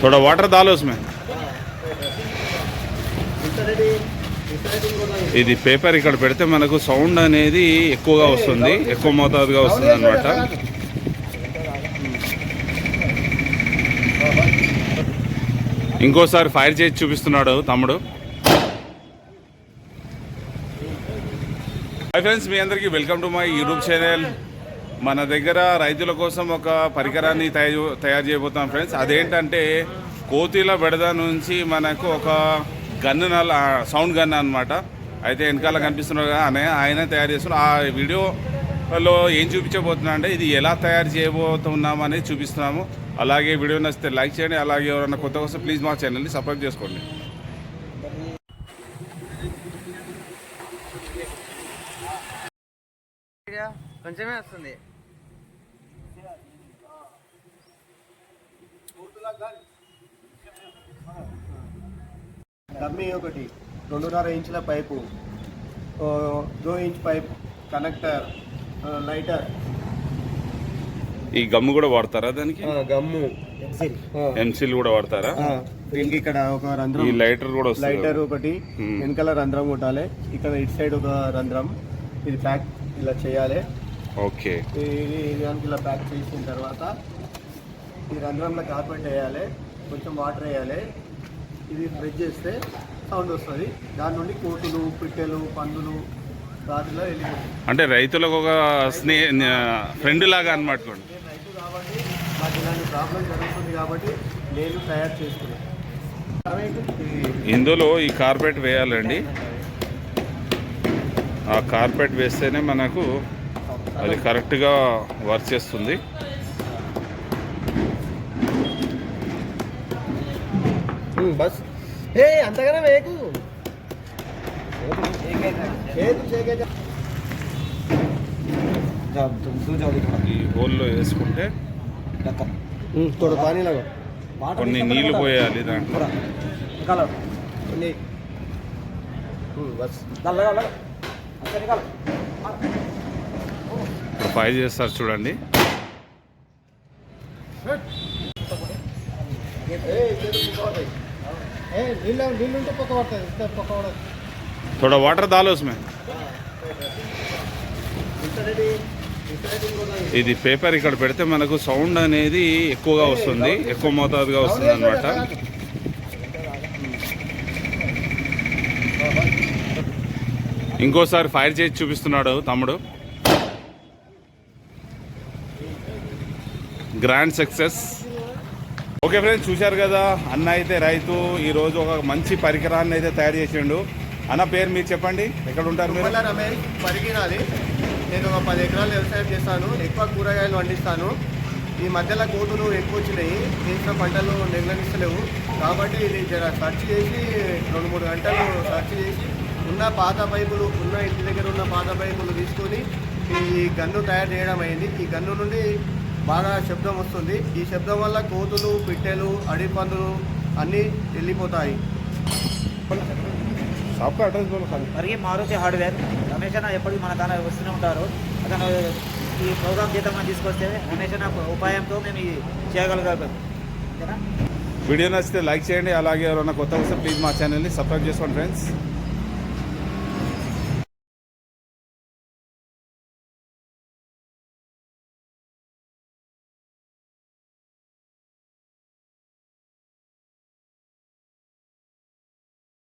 थोड़ा वाटर डालो उसमें ఇది పేపర్ ఇక్కడ పెడితే మనకు సౌండ్ అనేది ఎక్కువగా వస్తుంది ఎక్కువ మోతాదుగా వస్తుంది అనమాట ఇంకోసారి ఫైర్ చేసి చూపిస్తున్నాడు తమ్ముడు హాయ్ ఫ్రెండ్స్ మీ అందరికీ welcome to my YouTube channel మన దగ్గర రైతుల కోసం ఒక పరికరాన్ని తయారు తయారు చేయబోతాం ఫ్రెండ్స్. అదేంటంటే కోతిల బెడద నుంచి మనకు ఒక గన్ను సౌండ్ గన్ అనమాట అయితే వెనకాల కనిపిస్తున్నారు అనే ఆయన తయారు చేస్తున్నారు. ఆ వీడియోలో ఏం చూపించబోతున్నా అంటే ఇది ఎలా తయారు చేయబోతున్నాం అనేది చూపిస్తున్నాము. అలాగే వీడియో నచ్చితే లైక్ చేయండి అలాగే ఎవరైనా కొత్త కోసం ప్లీజ్ మా ఛానల్ని సబ్స్క్రైబ్ చేసుకోండి. కొంచెమే వస్తుంది. డమ్మీ ఒకటి రెండున్నర ఇంచుల పైపు. దో ఇంచ్ పైప్ కనెక్టర్ లైటర్. ఈ గమ్ము కూడా వాడతారా దానికి? గమ్ము. ఎంసీల్ కూడా వాడతారా? దీనికి ఇక్కడ ఒక ఈ రంధ్రం లైటర్ కూడా వస్తుంది. లైటర్ ఒకటి. వెనకాల రంధ్రం కొట్టాలి. ఇక్కడ ఇటు సైడ్ ఒక రంధ్రం. ఇది ప్యాక్ ఇలా చేయాలి. ఓకే. ఇది దానికి ఇలా ప్యాక్ చేసిన తర్వాత ఈ రంధ్రంలో కార్పెట్ వేయాలి కొంచెం వాటర్ వేయాలి. ఇది ప్రెస్ చేస్తే సౌండ్ వస్తుంది. దాని నుండి కోతులు పిట్టెలు పందులు వాటిలో వెళ్ళిపోతాయి. అంటే రైతులకు ఒక స్నే ఫ్రెండ్ లాగా అనమాట రైతు కాబట్టి మాకు ఇలాంటి ప్రాబ్లం జరుగుతుంది కాబట్టి నేను తయారు చేసుకున్నాను. ఇందులో ఈ కార్పెట్ వేయాలండి. ఆ కార్పెట్ వేస్తేనే మనకు అది కరెక్ట్గా వర్క్ చేస్తుంది. బస్. ఏ అంతగానే వేకు ఈ హోల్లో వేసుకుంటే కొన్ని నీళ్ళు పోయాలి దాంట్లో. బస్. ఫ్రై చేస్తారు చూడండి ఏ నీళ్ళు నీళ్ళు ఉంటే పొక్క పడుతుంది ఇస్తే పొక్క పడదు थोड़ा वाटर डालो उसमें ఇది పేపర్ ఇక్కడ పెడితే మనకు సౌండ్ అనేది ఎక్కువగా వస్తుంది ఎక్కువ మోతాదుగా వస్తుంది అనమాట ఇంకోసారి ఫైర్ చేసి చూపిస్తున్నాడు తమ్ముడు గ్రాండ్ సక్సెస్ ఓకే ఫ్రెండ్స్ చూశారు కదా అన్న అయితే రైతు ఈరోజు ఒక మంచి పరికరాన్ని అయితే తయారు చేసిండు. అన్న పేరు మీరు చెప్పండి ఎక్కడ ఉంటారు మీరు? తుమ్మల రమేష్ పరిగినాలి నేను ఒక పది ఎకరాలు వ్యవసాయం చేస్తాను ఎక్కువ కూరగాయలు పండిస్తాను. ఈ మధ్యలో కోతులు ఎక్కువ వచ్చినాయి చేసిన పంటలు నిర్ణయిస్తలేవు కాబట్టి ఇది జర సెర్చ్ చేసి రెండు మూడు గంటలు సర్చ్ చేసి ఉన్న పాత పైపులు ఉన్న ఇంటి దగ్గర ఉన్న పాత పైపులు తీసుకొని ఈ గన్ను తయారు చేయడం అయింది. ఈ గన్ను నుండి బాగా శబ్దం వస్తుంది. ఈ శబ్దం వల్ల కోతులు పిట్టెలు అడవి పందులు అన్నీ వెళ్ళిపోతాయి. అడ్రస్ మరి మారుతి హార్డ్వేర్. రమేష్ అన్న ఎప్పటికీ మన దాని వస్తూనే ఉంటారు. అతను ఈ ప్రోగ్రామ్ చేద్దామని తీసుకొస్తే రమేష్ అన్న ఉపాయంతో మేము ఇది చేయగలిగాం ఓకేనా? వీడియో నచ్చితే లైక్ చేయండి. అలాగే ఎవరైనా కొత్త వస్తే ప్లీజ్ మా ఛానల్ని సబ్స్క్రైబ్ చేసుకోండి ఫ్రెండ్స్.